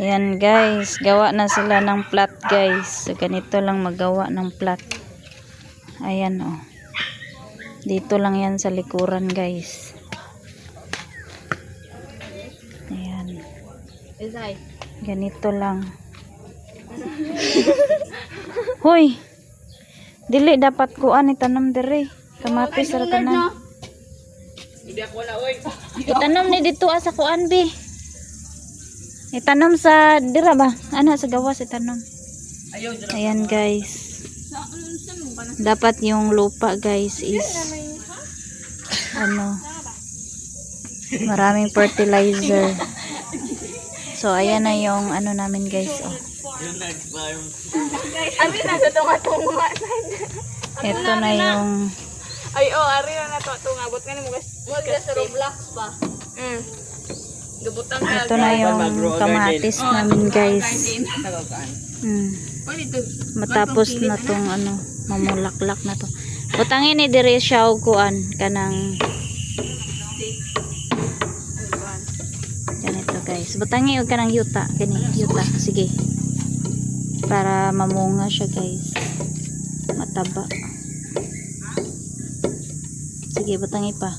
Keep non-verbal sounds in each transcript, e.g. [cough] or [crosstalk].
Ayan guys, gawa na sila ng plat guys. So, ganito lang magawa ng plat. Ayan oh. Dito lang yan sa likuran guys. Ayan. Ganito lang. [laughs] Hoy. Dili dapat kuan itanam dire. Kamatis ra tanan. Itanom ni dito ah, sa kuan bi. Itanom sa dira ba? Ano sa gawas itanom. Ayan guys. Dapat yung lupa guys is ano maraming fertilizer. So ayan na yung ano namin guys. Oh. Abi na, sa tunga-tunga. Ito na yung Ay, oh, ari na nato tunga. Bot nga ni mo guys. Mo guys sa Roblox pa. Mm. Gabutang ka. ito na yung kamatis namin guys. Hmm. Oh. Matapos na tong ano mamulaklak na to. Butangin ni dire siya og kuan kanang ganito guys. Butangin og kanang yuta, kani yuta. Sige. Para mamunga siya guys. Mataba. Sige, butangi pa.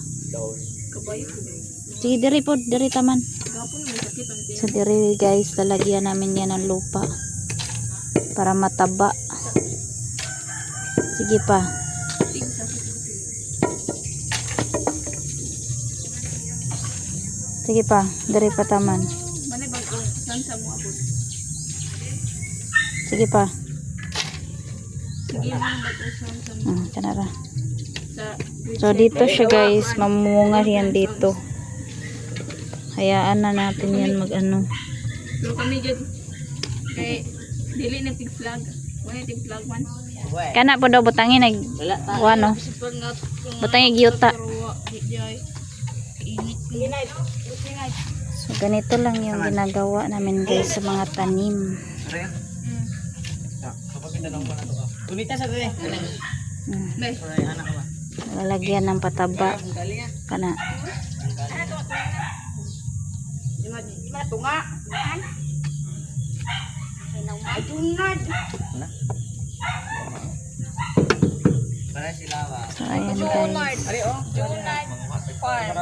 Kabayo. Sige, diri po, diri taman. Tiyan. So, diri guys, lalagyan namin yan ng lupa. Para mataba. Sige pa. Sige pa, diri pa taman. Sa? Sige pa. Sige sa mo? Hmm, kanara. Sa So, dito siya guys, mamunga yan dito. Hayaan na natin yan mag ano. Pero kami dyan. Kay, dili na tig flag. Wala tig flag man. Kana po daw butangin nag wano. Butangin giyuta. Init. Init. Init. So, ganito lang yung ginagawa namin guys sa mga tanim. Kumita sa dali. Hmm. Bay. Lalagyan ng pataba. Kana. Ima tunga. Ay tunad. So, ayan guys. Ari oh. Tunad. Farm.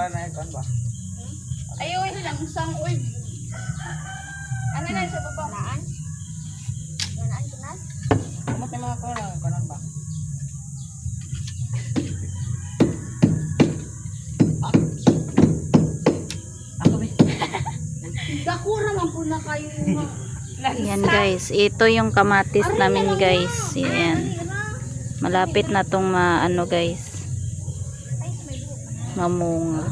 Ayo lang sang oy. Ano na sa baba? Naan. Naan tunad. Kamu mga ko po na kayo Ayan [laughs] guys. Ito yung kamatis namin guys. Ayan. Malapit na tong ma ano guys. Mamunga.